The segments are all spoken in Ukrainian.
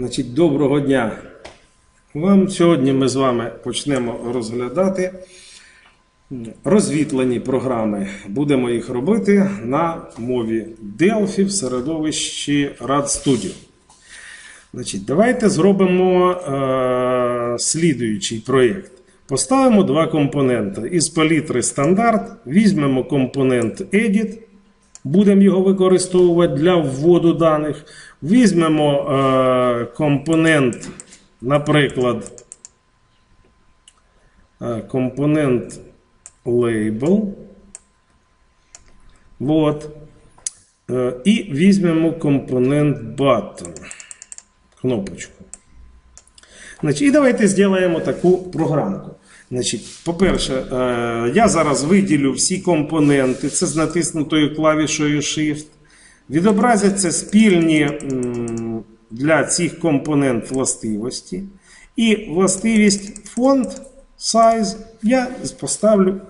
Значить, доброго дня вам. Сьогодні ми з вами почнемо розглядати розвітлені програми. Будемо їх робити на мові Delphi в середовищі RAD Значить, давайте зробимо е, слідуючий проєкт. Поставимо два компоненти. Із палітри стандарт візьмемо компонент Edit, будемо його використовувати для вводу даних. Візьмемо е, компонент, наприклад, е, компонент Label. Вот. Е, і візьмемо компонент Button. Кнопочку. Значить, і давайте зробимо таку програмку. Значить, По-перше, е, я зараз виділю всі компоненти. Це з натиснутою клавішою Shift. Відобразяться спільні для цих компонент властивості. І властивість фонд size я поставлю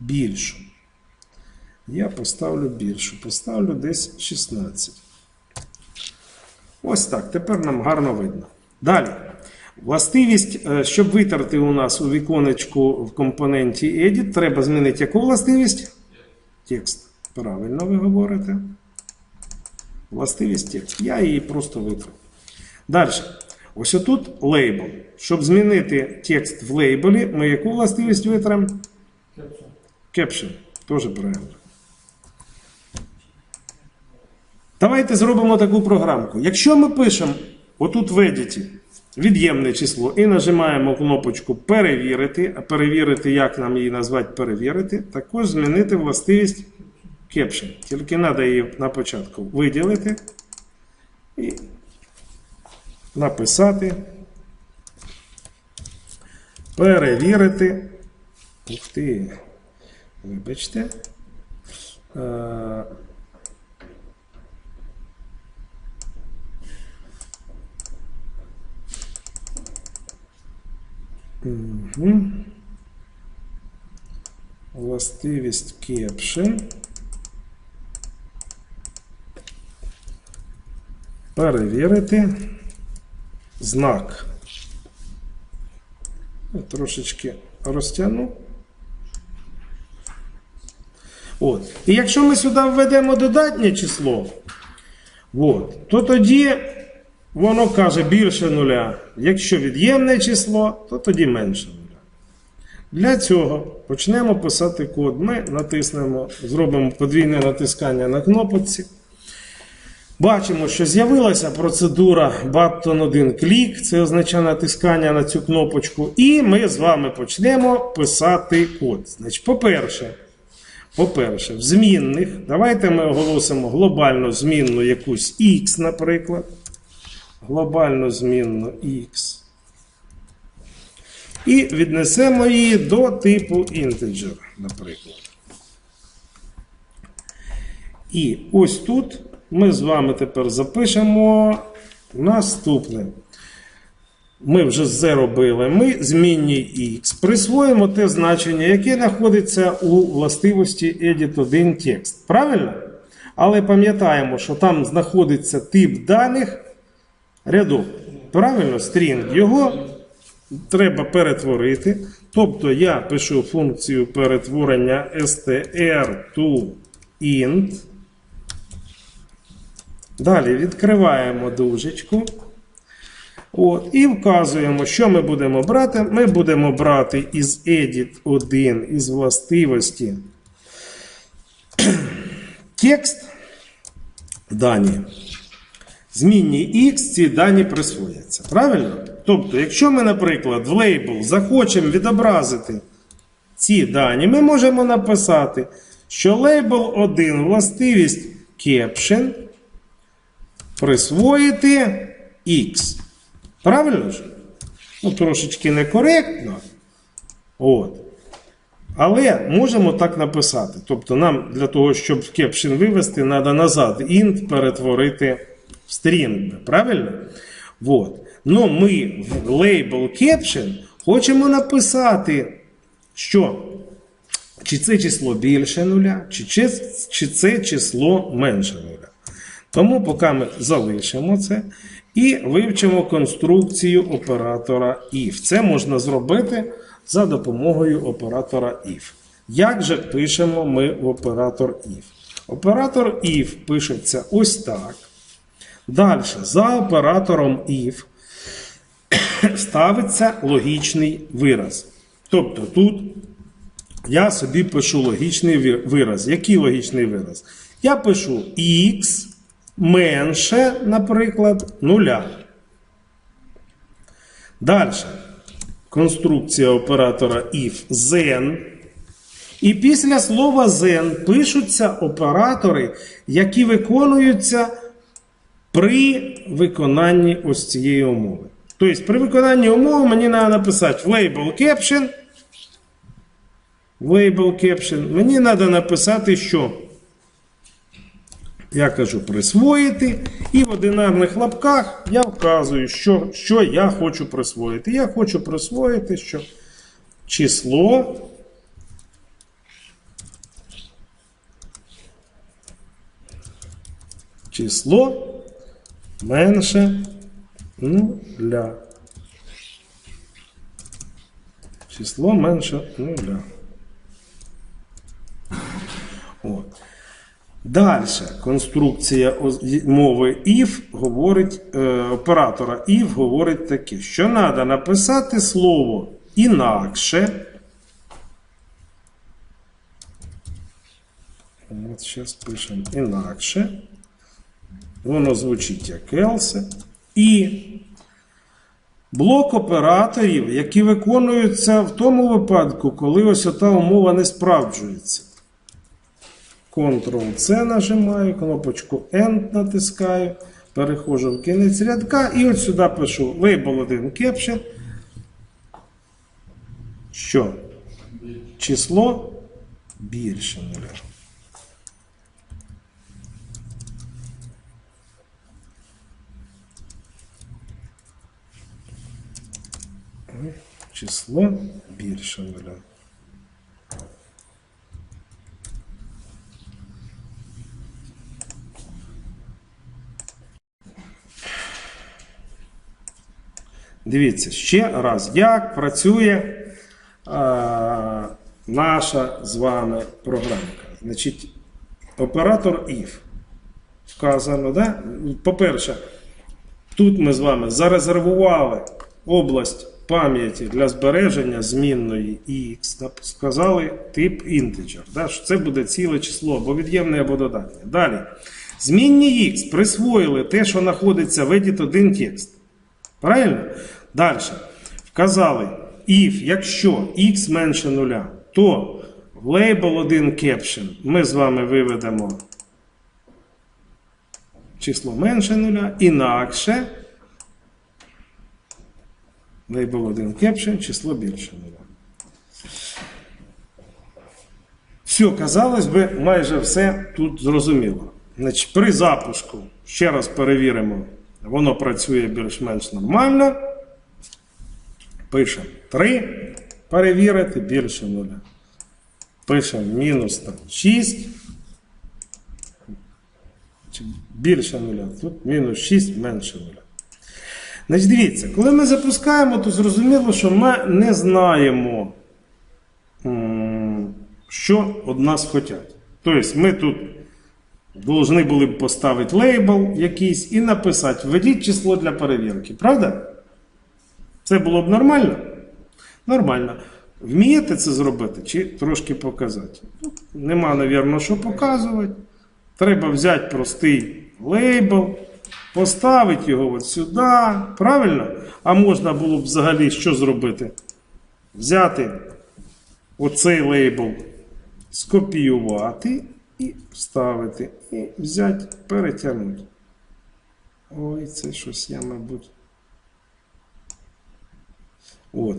більшу. Я поставлю більшу. Поставлю десь 16. Ось так. Тепер нам гарно видно. Далі. Властивість, е, щоб витерти у нас у віконечку в компоненті Edit, треба змінити яку властивість? Текст. Правильно ви говорите. Властивість текст. Я її просто витру. Далі. Ось отут лейбл. Щоб змінити текст в лейбелі, ми яку властивість витримо? Caption. Теж правильно. Давайте зробимо таку програмку. Якщо ми пишемо отут в Edit від'ємне число і нажимаємо кнопочку Перевірити, а перевірити, як нам її назвати перевірити, також змінити властивість Caption. Тільки треба її на початку виділити і написати. Перевірити. Ух ти. Вибачте. Угу. Властивість caption. Перевірити знак. Я трошечки розтягну. От. І якщо ми сюди введемо додатнє число, от, то тоді воно каже більше нуля. Якщо від'ємне число, то тоді менше нуля. Для цього почнемо писати код. Ми натиснемо, зробимо подвійне натискання на кнопочці. Бачимо, що з'явилася процедура button 1 клік, це означає натискання на цю кнопочку. І ми з вами почнемо писати код. Значить, По-перше, по-перше, в змінних, давайте ми оголосимо глобальну змінну якусь X, наприклад. Глобальну змінну X. І віднесемо її до типу integer, наприклад. І ось тут ми з вами тепер запишемо наступне. Ми вже це. Ми змінній X присвоїмо те значення, яке знаходиться у властивості edit 1 текст. Правильно? Але пам'ятаємо, що там знаходиться тип даних рядок. Правильно, стрінг. Його треба перетворити. Тобто я пишу функцію перетворення str to int. Далі відкриваємо дужечку. От, І вказуємо, що ми будемо брати. Ми будемо брати із edit 1 із властивості текст дані. Змінні X ці дані присвояться. Правильно? Тобто, якщо ми, наприклад, в лейбл захочемо відобразити ці дані, ми можемо написати, що лейбл 1 властивість caption присвоїти X. Правильно ж? Ну, трошечки некоректно. От. Але можемо так написати. Тобто, нам для того, щоб в caption вивести, треба назад int перетворити в string. Правильно? Вот. Ну, ми в label caption хочемо написати, що чи це число більше нуля, чи, чи це число менше нуля. Тому поки ми залишимо це і вивчимо конструкцію оператора if. Це можна зробити за допомогою оператора if. Як же пишемо ми в оператор if? Оператор if пишеться ось так. Далі, за оператором if ставиться логічний вираз. Тобто тут я собі пишу логічний вираз. Який логічний вираз? Я пишу x менше, наприклад, нуля. Далі. Конструкція оператора if then. І після слова then пишуться оператори, які виконуються при виконанні ось цієї умови. Тобто, при виконанні умови мені треба написати в label caption. В label caption. Мені треба написати, що я кажу присвоїти, і в одинарних лапках я вказую, що, що я хочу присвоїти. Я хочу присвоїти, що число число менше нуля. Число менше нуля. От. Далі конструкція мови if говорить, е, оператора if говорить таке, що треба написати слово інакше. От зараз пишемо інакше. Воно звучить як else. І блок операторів, які виконуються в тому випадку, коли ось ота умова не справджується. Ctrl-C нажимаю, кнопочку End натискаю, переходжу в кінець рядка і от сюди пишу label 1 caption, що число більше нуля. Число більше нуля. Дивіться ще раз, як працює а, наша з вами програмка. Значить, оператор if. Вказано, да? По-перше, тут ми з вами зарезервували область пам'яті для збереження змінної x, сказали тип integer, да? що це буде ціле число, або від'ємне, або додатнє. Далі. Змінні x присвоїли те, що знаходиться в edit 1 текст. Правильно? Далі. Вказали, if, якщо x менше нуля, то в label 1 caption ми з вами виведемо число менше нуля, інакше label 1 caption число більше нуля. Все, казалось би, майже все тут зрозуміло. Значить, при запуску, ще раз перевіримо, воно працює більш-менш нормально. Пишемо 3, перевірити більше нуля. Пишемо мінус 6. Більше нуля. Тут мінус 6 менше нуля. Значить, дивіться, коли ми запускаємо, то зрозуміло, що ми не знаємо, що від нас хочуть. Тобто ми тут повинні були б поставити лейбл якийсь і написати введіть число для перевірки. Правда? Це було б нормально? Нормально. Вмієте це зробити чи трошки показати? Ну, Нема, навірно, що показувати. Треба взяти простий лейбл, поставити його от сюди. Правильно? А можна було б взагалі що зробити? Взяти оцей лейбл, скопіювати і вставити. І взяти, перетягнути. Ой, це щось я, мабуть. От.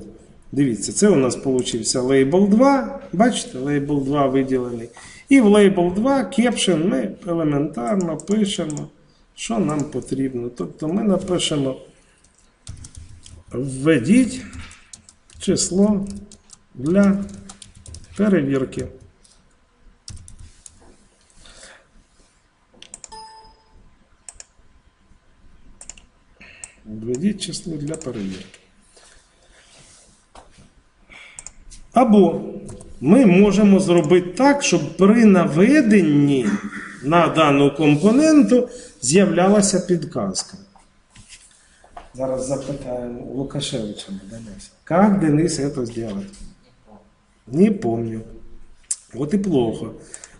Дивіться, це у нас получився лейбл 2. Бачите, лейбл 2 виділений. І в лейбл 2 caption ми елементарно пишемо, що нам потрібно. Тобто ми напишемо введіть число для перевірки. Введіть число для перевірки. Або ми можемо зробити так, щоб при наведенні на дану компоненту з'являлася підказка. Зараз запитаємо у Лукашевича Дениса. Как Денис это сделать? Не помню. От і плохо.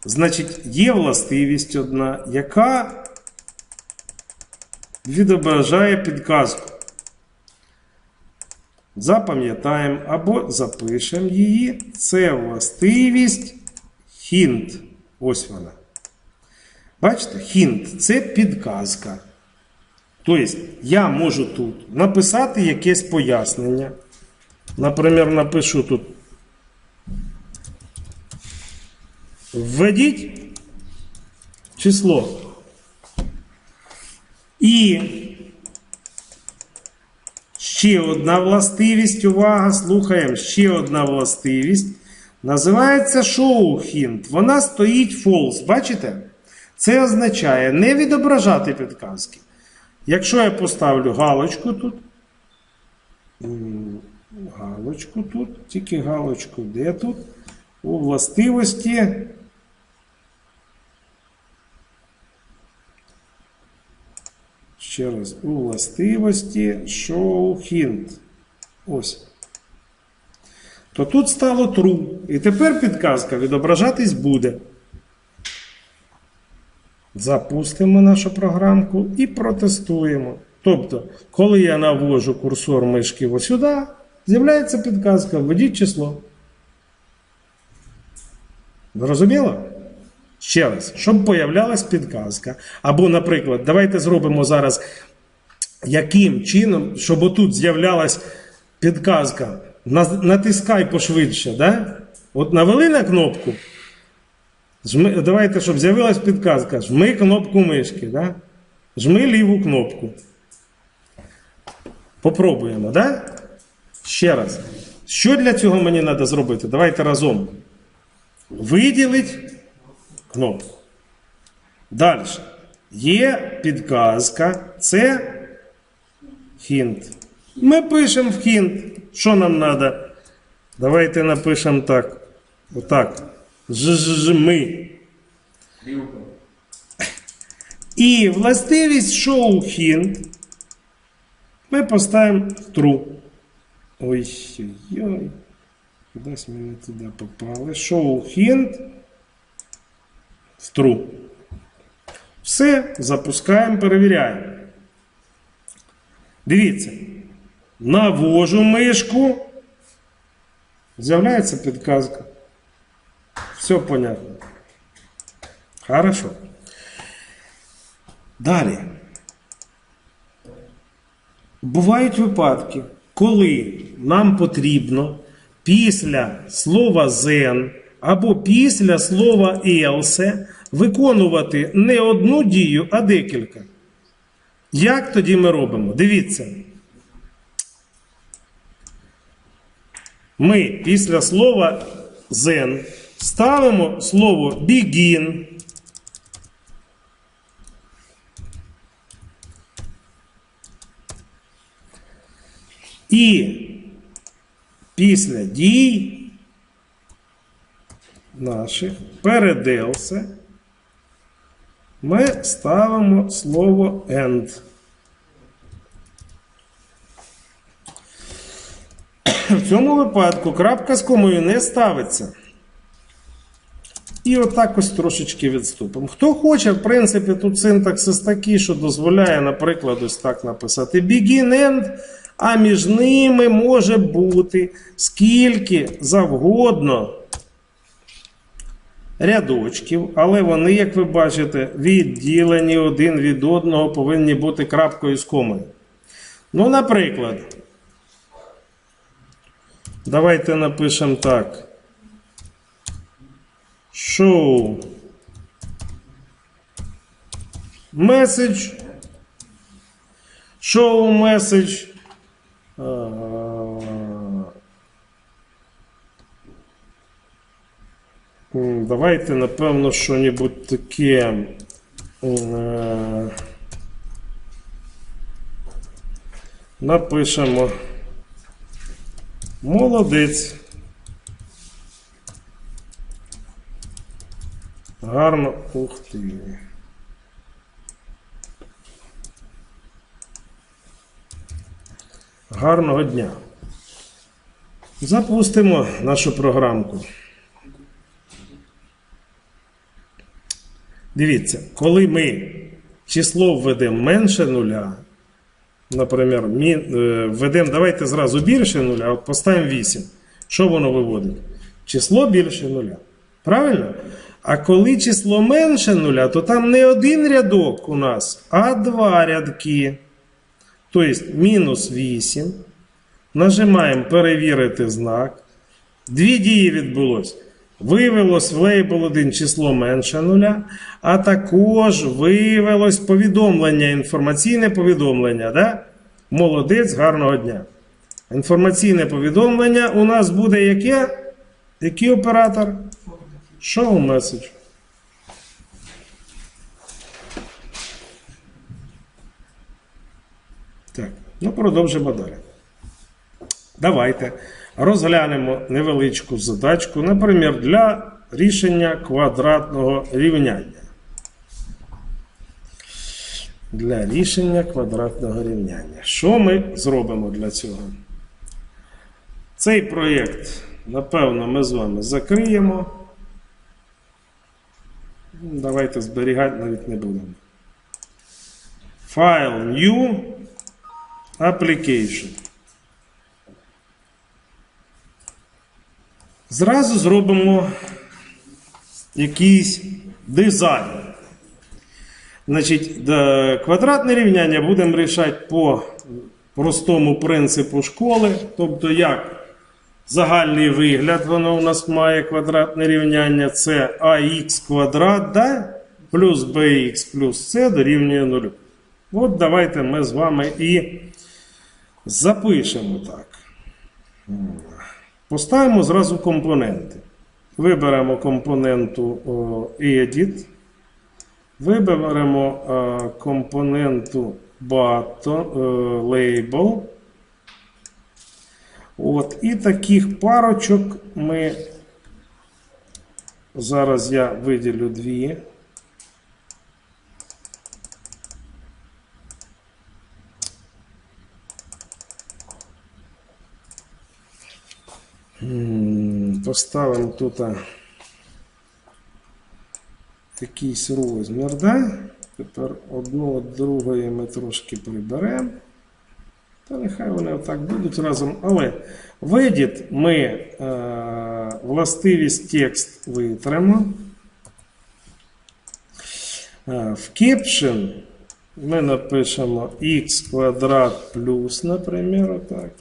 Значить, є властивість одна, яка відображає підказку. Запам'ятаємо або запишемо її. Це властивість hint. Ось вона. Бачите, hint це підказка. Тобто, я можу тут написати якесь пояснення. Наприклад, напишу тут. Введіть число. І ще одна властивість, увага, слухаємо, ще одна властивість. Називається hint. Вона стоїть false. Бачите? Це означає не відображати підказки. Якщо я поставлю галочку тут, галочку тут, тільки галочку де тут? У властивості. Ще раз, у властивості show hint. Ось. То тут стало true. І тепер підказка відображатись буде. Запустимо нашу програмку і протестуємо. Тобто, коли я навожу курсор мишки сюди, з'являється підказка, введіть число. Зрозуміло? Ще раз, щоб появлялась підказка. Або, наприклад, давайте зробимо зараз, яким чином, щоб отут з'являлась підказка. Натискай пошвидше. Да? От навели на кнопку. Жми, давайте, щоб з'явилась підказка. Жми кнопку мишки. Да? Жми ліву кнопку. Попробуємо, да? Ще раз. Що для цього мені треба зробити? Давайте разом. Виділить кнопку. Далі. Є підказка. Це хінт. Ми пишемо в хінт. Що нам треба? Давайте напишемо так. Отак. Жми. І властивість show hint ми поставимо true. Ой-ой-ой. Кудись ми не туди попали. Show hint true. Все, запускаємо, перевіряємо. Дивіться. Навожу мишку. З'являється підказка. Все понятно. Хорошо. Далі. Бувають випадки, коли нам потрібно після слова then або після слова else виконувати не одну дію, а декілька. Як тоді ми робимо? Дивіться. Ми після слова then ставимо слово begin. І після дій наших перед else ми ставимо слово end. В цьому випадку крапка з комою не ставиться. І отак ось трошечки відступимо. Хто хоче, в принципі, тут синтаксис такий, що дозволяє, наприклад, ось так написати begin end, а між ними може бути скільки завгодно рядочків, але вони, як ви бачите, відділені один від одного, повинні бути крапкою з комою. Ну, наприклад, давайте напишемо так. Show message. Show message. Давайте, напевно, що-небудь таке. е, напишемо молодець. Гарно. Ух ти. Гарного дня. Запустимо нашу програмку. Дивіться, коли ми число введемо менше нуля, наприклад, е, введемо, давайте зразу більше нуля, от поставимо 8. Що воно виводить? Число більше нуля. Правильно? А коли число менше нуля, то там не один рядок у нас, а два рядки. Тобто мінус 8. Нажимаємо перевірити знак. Дві дії відбулось. Виявилось в лейбл 1 число менше нуля, а також виявилось повідомлення, інформаційне повідомлення. Да? Молодець, гарного дня. Інформаційне повідомлення у нас буде яке? Який оператор? Show message. Так, ну продовжимо далі. Давайте розглянемо невеличку задачку, наприклад, для рішення квадратного рівняння. Для рішення квадратного рівняння. Що ми зробимо для цього? Цей проєкт, напевно, ми з вами закриємо. Давайте зберігати навіть не будемо. Файл New Application. Зразу зробимо якийсь дизайн. Значить, квадратне рівняння будемо рішати по простому принципу школи. Тобто, як загальний вигляд воно у нас має квадратне рівняння це ax квадрат да? плюс bx плюс c дорівнює 0. От давайте ми з вами і запишемо так. Поставимо зразу компоненти. Виберемо компоненту Edit. Виберемо е, компоненту button, е, Label. От, і таких парочок ми. Зараз я виділю дві. Поставимо тут якийсь розмір, да? Тепер від другої ми трошки приберемо. Та нехай вони отак будуть разом. Але в Edit ми е, властивість текст витримо. Е, в Caption ми напишемо x квадрат плюс, наприклад, отак.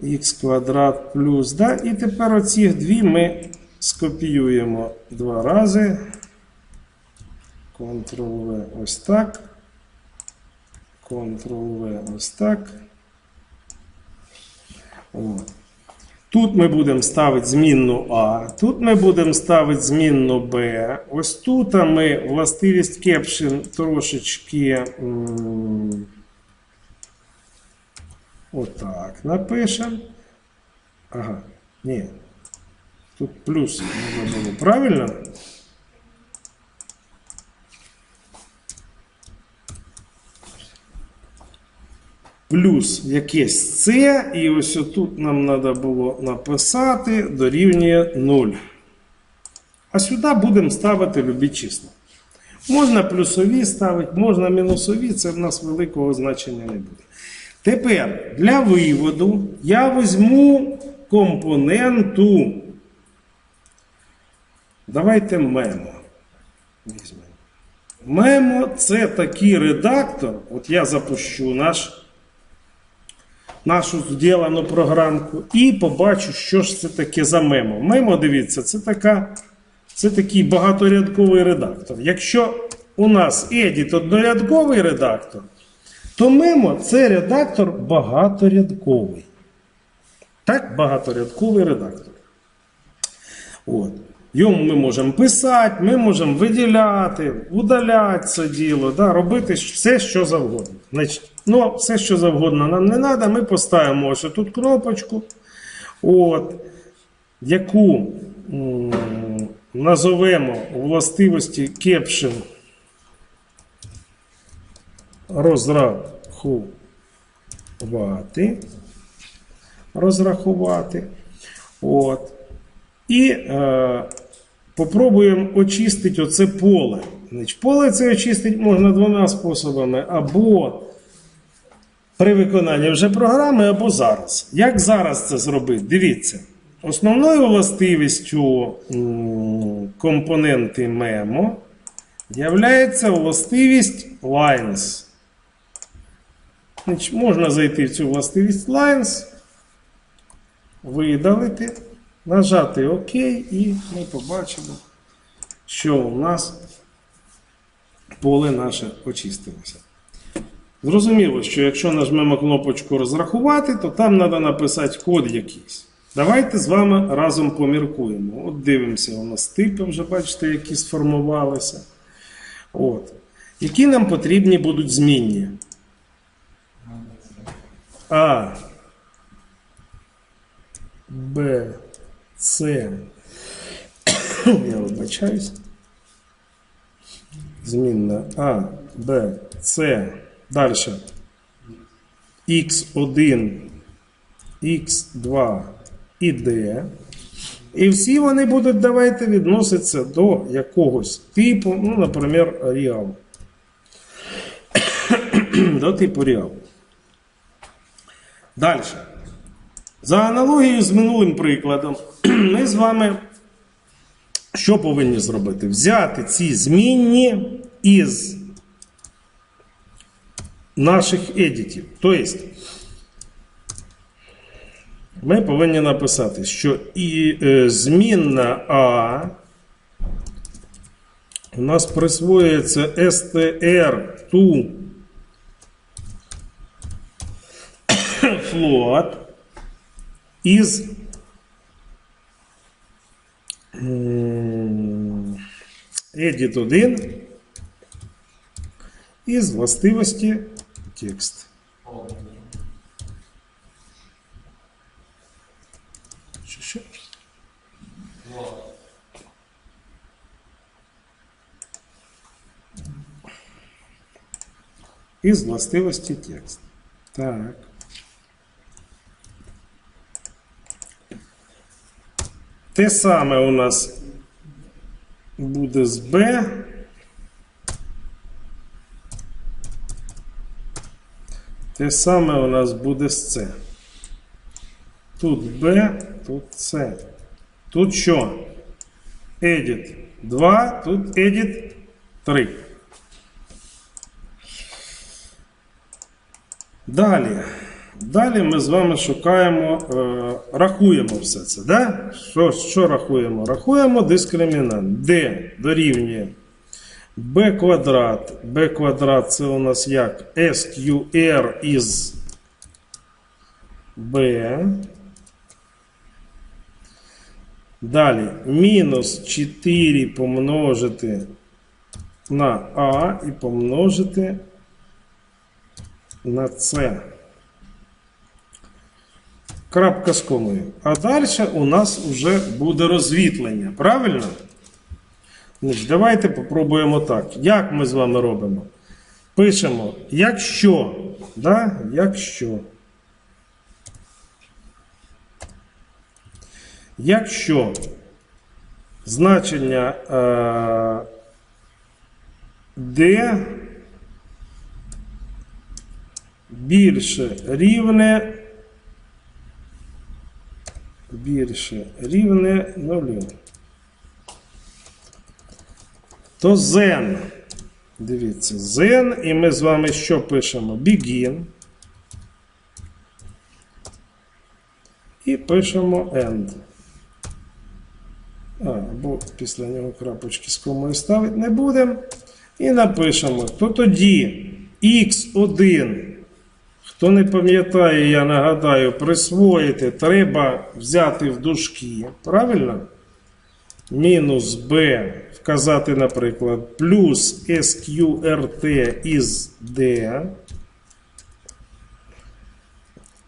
х квадрат плюс. Да? І тепер оці дві ми скопіюємо два рази. Ctrl-V ось так. Ctrl-V ось так. От. Тут ми будемо ставити змінну А, тут ми будемо ставити змінну Б. Ось тут ми властивість caption трошечки. Отак напишемо. Ага, ні. Тут плюс треба було. Правильно? Плюс якесь С, і ось тут нам треба було написати дорівнює 0. А сюди будемо ставити любі числа. Можна плюсові ставити, можна мінусові, це в нас великого значення не буде. Тепер для виводу я візьму компоненту. Давайте мемо. Мемо це такий редактор. От я запущу наш, нашу зділену програмку і побачу, що ж це таке за мемо. Мемо, дивіться, це така. Це такий багаторядковий редактор. Якщо у нас Edit однорядковий редактор, то Memo це редактор багаторядковий. Так, багаторядковий редактор. От. Йому ми можемо писати, ми можемо виділяти, удаляти це діло, да, робити все, що завгодно. Значить, ну, все, що завгодно нам не треба, ми поставимо ось тут кнопочку, от, яку м, назовемо у властивості Caption розрахувати. Розрахувати. От. І е, попробуємо очистити оце поле. Значить, поле це очистити можна двома способами. Або при виконанні вже програми, або зараз. Як зараз це зробити? Дивіться. Основною властивістю компоненти Memo являється властивість lines. Значить, можна зайти в цю властивість lines, видалити, нажати ОК, і ми побачимо, що у нас поле наше очистилося. Зрозуміло, що якщо нажмемо кнопочку розрахувати, то там треба написати код якийсь. Давайте з вами разом поміркуємо. От дивимося, у нас типи вже, бачите, які сформувалися. От. Які нам потрібні будуть змінні? А. Б. С. Я вибачаюсь. Змінна А, Б, С. Далі. Х1, Х2 і Д. І всі вони будуть, давайте, відноситися до якогось типу, ну, наприклад, Real. до типу Real. Далі. За аналогією з минулим прикладом, ми з вами що повинні зробити? Взяти ці змінні із наших едітів. Тобто, ми повинні написати, що і е, змінна А у нас присвоюється str to float із м, edit 1 із властивості текст. Що, що? Із властивості текст. Так. Те саме у нас буде з Б. Те саме у нас буде з С. Тут Б, тут С. Тут що? Edit 2, тут Edit 3. Далі. Далі ми з вами шукаємо, е, рахуємо все це. Да? Що, що рахуємо? Рахуємо дискримінант. D дорівнює b квадрат. b квадрат це у нас як SQR із B. Далі мінус 4 помножити на А і помножити на С. Крапка з комою. А далі у нас вже буде розвітлення. Правильно? Значить, давайте попробуємо так. Як ми з вами робимо? Пишемо, якщо. Да? Якщо. Якщо значення е, D більше рівне більше рівне нулю. То zen. Дивіться, zen, і ми з вами що пишемо? Begin. І пишемо end. А, або після нього крапочки з комою ставити не будемо. І напишемо, то тоді x1 Хто не пам'ятає, я нагадаю, присвоїти треба взяти в дужки. Правильно? мінус b вказати, наприклад, плюс SQRT із D.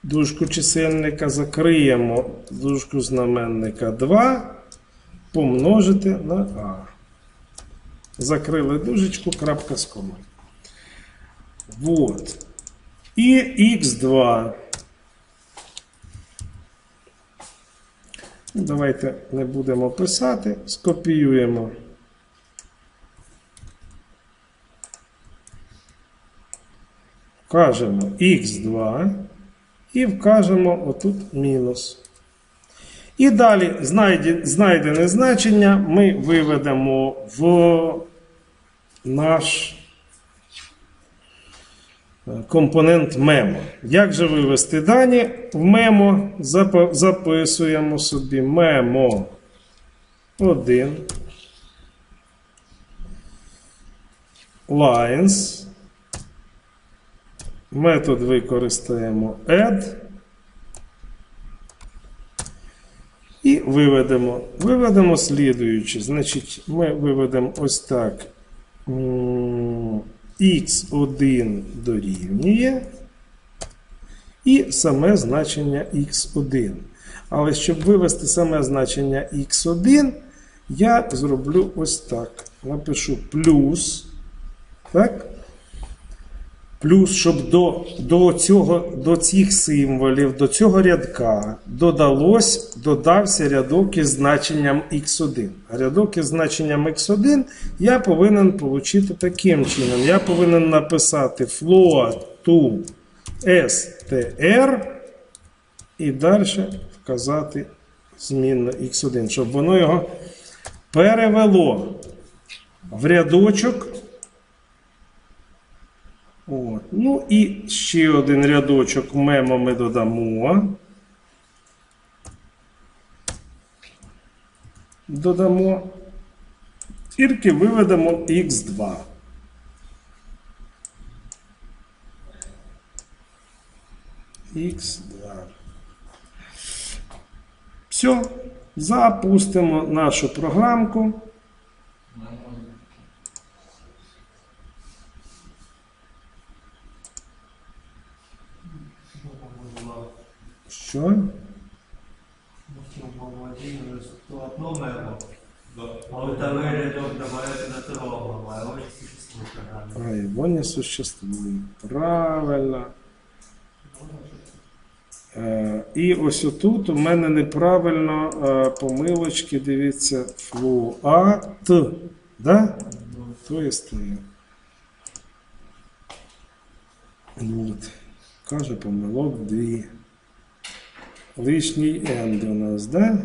Дужку чисельника закриємо дужку знаменника 2 помножити на А. Закрили дужечку, крапка з комою. Вот. І х2. Ну, Давайте не будемо писати, скопіюємо. Вкажемо х2 і вкажемо отут мінус. І далі знайдене значення ми виведемо в наш компонент мемо. Як же вивести дані в мемо? Записуємо собі мемо 1 lines. Метод використаємо add. І виведемо. Виведемо слідуючи. Значить, ми виведемо ось так. М, x1 дорівнює. І саме значення x1. Але щоб вивести саме значення x1, я зроблю ось так. Напишу плюс. Так? Плюс, щоб до, до, цього, до цих символів, до цього рядка додалось, додався рядок із значенням x1. А рядок із значенням x1 я повинен отримати таким чином. Я повинен написати float to str і далі вказати змінну x1, щоб воно його перевело в рядочок. От. Ну і ще один рядочок мемо ми додамо. Додамо. Тільки виведемо x2. x2. Все. Запустимо нашу програмку. Що? одно мемо. А у тебе рядок добавляється до другого, а ось существує програма. А его не существует. Правильно. Е, і ось отут у мене неправильно е, помилочки, дивіться, флуат. Да? То є стоїть. От. Каже помилок дві. Лишній енд у нас, да?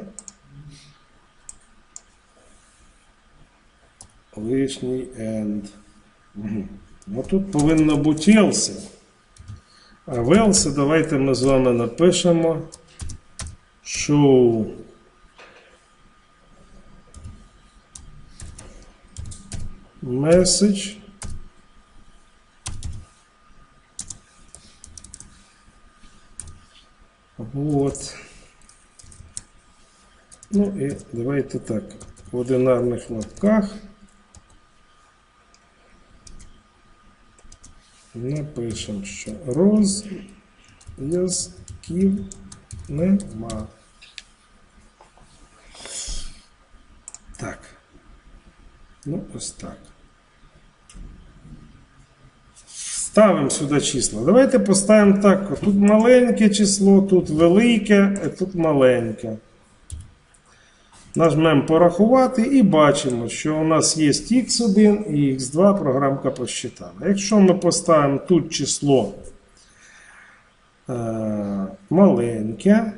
Лишній. Угу. Ну тут повинно бути else. А в else давайте ми з вами напишемо show message Вот. Ну і давайте так. В одинарних лапках. Напишемо, що розв'язків нема. Так. Ну, ось так. Ставимо сюди числа. Давайте поставимо так. Тут маленьке число, тут велике, а тут маленьке. Нажмемо порахувати і бачимо, що у нас є x1 і x2 програмка посчитала. Якщо ми поставимо тут число е, маленьке,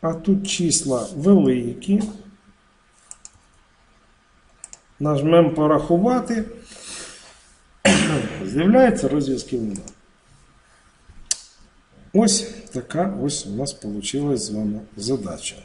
а тут числа великі, нажмемо порахувати, з'являється розв'язків нема. Ось така ось у нас вийшла з вами задача.